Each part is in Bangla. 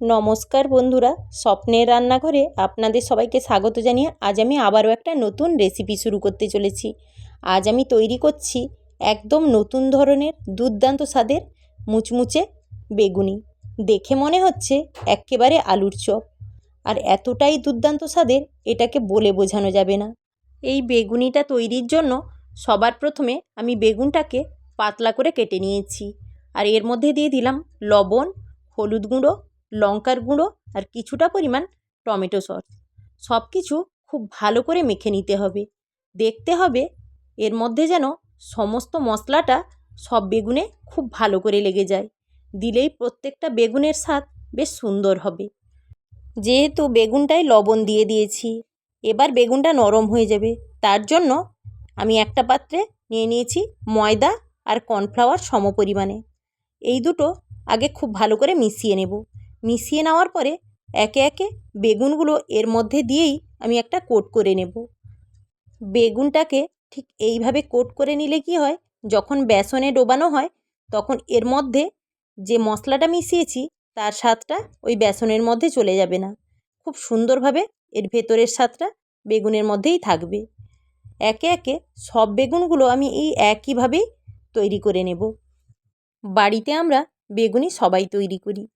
নমস্কার বন্ধুরা, স্বপ্নের রান্নাঘরে আপনাদের সবাইকে স্বাগত জানিয়ে আজ আমি আবারও একটা নতুন রেসিপি শুরু করতে চলেছি। আজ আমি তৈরি করছি একদম নতুন ধরনের দুর্দান্ত স্বাদের মুচমুচে বেগুনি। দেখে মনে হচ্ছে এক্কেবারে আলুর চপ। আর এতটাই দুর্দান্ত স্বাদের এটাকে বলে বোঝানো যাবে না। এই বেগুনিটা তৈরির জন্য সবার প্রথমে আমি বেগুনটাকে পাতলা করে কেটে নিয়েছি। আর এর মধ্যে দিয়ে দিলাম লবণ, হলুদ গুঁড়ো লঙ্কার গুঁড়ো আর কিছুটা পরিমাণ টমেটো সস। সব কিছু খুব ভালো করে মেখে নিতে হবে। দেখতে হবে এর মধ্যে যেন সমস্ত মশলাটা সব বেগুনে খুব ভালো করে লেগে যায়। দিলেই প্রত্যেকটা বেগুনের স্বাদ বেশ সুন্দর হবে। যেহেতু বেগুনটায় লবণ দিয়ে দিয়েছি, এবার বেগুনটা নরম হয়ে যাবে। তার জন্য আমি একটা পাত্রে নিয়ে নিয়েছি ময়দা আর কর্নফ্লাওয়ার সম পরিমাণে এই দুটো আগে খুব ভালো করে মিশিয়ে নেব। মিশিয়ে নেওয়ার পরে একে একে বেগুনগুলো এর মধ্যে দিয়েই আমি একটা কোট করে নেব। বেগুনটাকে ঠিক এইভাবে কোট করে নিলে কি হয়, যখন বেসনে ডোবানো হয়, তখন এর মধ্যে যে মশলাটা মিশিয়েছি, তার স্বাদটা ওই বেসনের মধ্যে চলে যাবে না। খুব সুন্দরভাবে এর ভেতরের স্বাদটা বেগুনের মধ্যেই থাকবে। একে একে সব বেগুনগুলো আমি এই একইভাবেই তৈরি করে নেব। বাড়িতে আমরা বেগুনি সবাই তৈরি করি।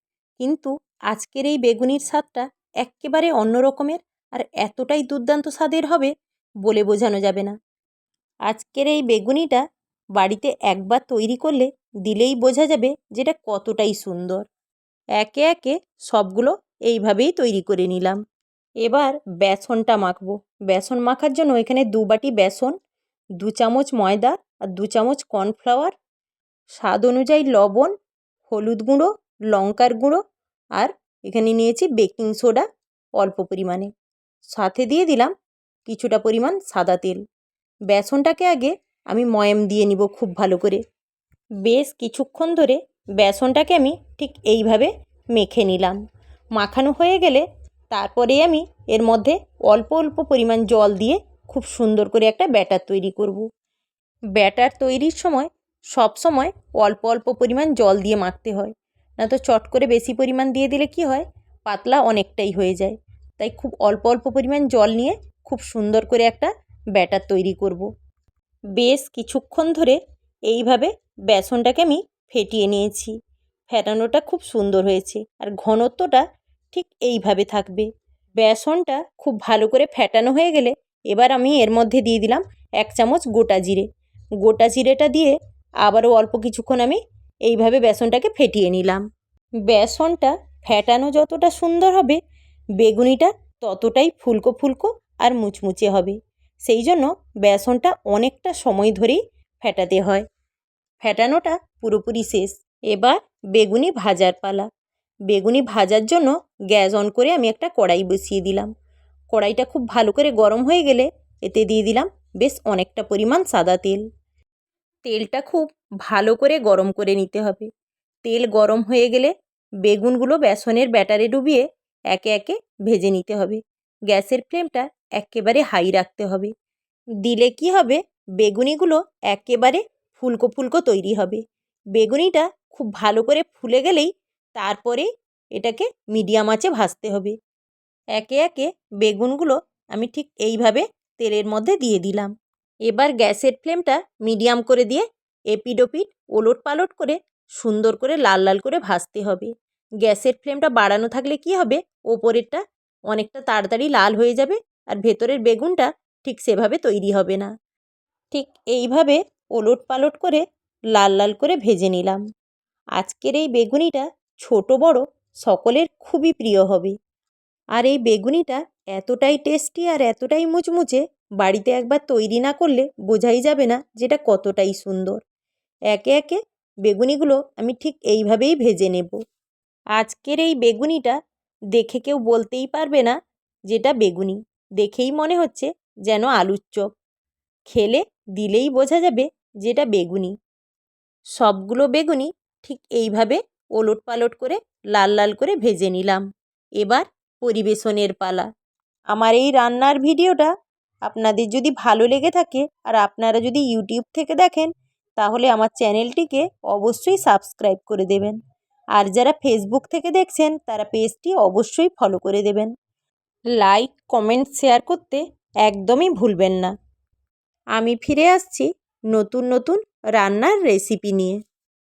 কিন্তু আজকের এই বেগুনির স্বাদটা এক্কেবারে অন্য রকমের আর এতটাই দুর্দান্ত স্বাদের হবে বলে বোঝানো যাবে না। আজকের এই বেগুনিটা বাড়িতে একবার তৈরি করলে দিলেই বোঝা যাবে যেটা কতটাই সুন্দর। একে একে সবগুলো এইভাবেই তৈরি করে নিলাম। এবার বেসনটা মাখবো। বেসন মাখার জন্য এখানে দু বাটি বেসন, দু চামচ ময়দা আর দু চামচ কর্নফ্লাওয়ার। স্বাদ অনুযায়ী লবণ, হলুদ গুঁড়ো, লঙ্কার গুঁড়ো আর এখানে নিয়েছি বেকিং সোডা অল্প পরিমাণে। সাথে দিয়ে দিলাম কিছুটা পরিমাণ সাদা তেল। বেসনটাকে আগে আমি ময়াম দিয়ে নিব খুব ভালো করে। বেশ কিছুক্ষণ ধরে বেসনটাকে আমি ঠিক এইভাবে মেখে নিলাম। মাখানো হয়ে গেলে তারপরে আমি এর মধ্যে অল্প অল্প পরিমাণ জল দিয়ে খুব সুন্দর করে একটা ব্যাটার তৈরি করব। ব্যাটার তৈরির সময় সব সময় অল্প অল্প পরিমাণ জল দিয়ে মাখতে হয়। না তো চট করে বেশি পরিমাণ দিয়ে দিলে কি হয়? পাতলা অনেকটাই হয়ে যায়। তাই খুব অল্প অল্প পরিমাণ জল নিয়ে খুব সুন্দর করে একটা ব্যাটার তৈরি করব। বেশ কিছুক্ষণ ধরে এইভাবে বেসনটাকে আমি ফেটিয়ে নিয়েছি। ফেটানোটা খুব সুন্দর হয়েছে আর ঘনত্বটা ঠিক এইভাবে থাকবে। বেসনটা খুব ভালো করে ফেটানো হয়ে গেলে এবার আমি এর মধ্যে দিয়ে দিলাম এক চামচ গোটা জিরে। গোটা জিরেটা দিয়ে আবারও অল্প কিছুক্ষণ আমি এইভাবে বেসনটাকে ফেটিয়ে নিলাম। বেসনটা ফেটানো যতটা সুন্দর হবে, বেগুনিটা ততটাই ফুলকো ফুলকো আর মুচমুচে হবে। সেই জন্য বেসনটা অনেকটা সময় ধরেই ফেটাতে হয়। ফেটানোটা পুরোপুরি শেষ। এবার বেগুনি ভাজার পালা। বেগুনি ভাজার জন্য গ্যাস অন করে আমি একটা কড়াই বসিয়ে দিলাম। কড়াইটা খুব ভালো করে গরম হয়ে গেলে এতে দিয়ে দিলাম বেশ অনেকটা পরিমাণ সাদা তেল। তেলটা খুব ভালো করে গরম করে নিতে হবে। তেল গরম হয়ে গেলে বেগুনগুলো বেসনের ব্যাটারে ডুবিয়ে একে একে ভেজে নিতে হবে। গ্যাসের ফ্লেমটা একেবারে হাই রাখতে হবে। দিলে কি হবে? বেগুনিগুলো একেবারে ফুলকো ফুলকো তৈরি হবে। বেগুনিটা খুব ভালো করে ফুলে গেলেই তারপরে এটাকে মিডিয়াম আঁচে ভাজতে হবে। একে একে বেগুনগুলো আমি ঠিক এইভাবে তেলের মধ্যে দিয়ে দিলাম। এবার গ্যাসের ফ্লেমটা মিডিয়াম করে দিয়ে এপিড ওপিড ওলট পালট করে সুন্দর করে লাল লাল করে ভাজতে হবে। গ্যাসের ফ্লেমটা বাড়ানো থাকলে কি হবে? ওপরেরটা অনেকটা তাড়াতাড়ি লাল হয়ে যাবে আর ভেতরের বেগুনটা ঠিক সেভাবে তৈরি হবে না। ঠিক এইভাবে ওলট পালট করে লাল লাল করে ভেজে নিলাম। আজকের এই বেগুনিটা ছোট বড় সকলের খুবই প্রিয় হবে। আর এই বেগুনিটা এতটাই টেস্টি আর এতটাই মুচমুচে বাড়িতে একবার তৈরি না করলে বোঝাই যাবে না যেটা কতটাই সুন্দর। একে একে বেগুনিগুলো আমি ঠিক এইভাবেই ভেজে নেব। আজকের এই বেগুনিটা দেখে কেউ বলতেই পারবে না যেটা বেগুনি। দেখেই মনে হচ্ছে যেন আলুর চপ। খেলে দিলেই বোঝা যাবে যেটা বেগুনি। সবগুলো বেগুনি ঠিক এইভাবে ওলট পালট করে লাল লাল করে ভেজে নিলাম। এবার পরিবেশনের পালা। আমার এই রান্নার ভিডিওটা আপনাদের যদি ভালো লেগে থাকে আর আপনারা যদি ইউটিউব থেকে দেখেন, তাহলে আমার চ্যানেলটিকে অবশ্যই সাবস্ক্রাইব করে দেবেন। আর যারা ফেসবুক থেকে দেখছেন, তারা পেজটি অবশ্যই ফলো করে দেবেন। লাইক কমেন্ট শেয়ার করতে একদমই ভুলবেন না। আমি ফিরে আসছি নতুন নতুন রান্নার রেসিপি নিয়ে।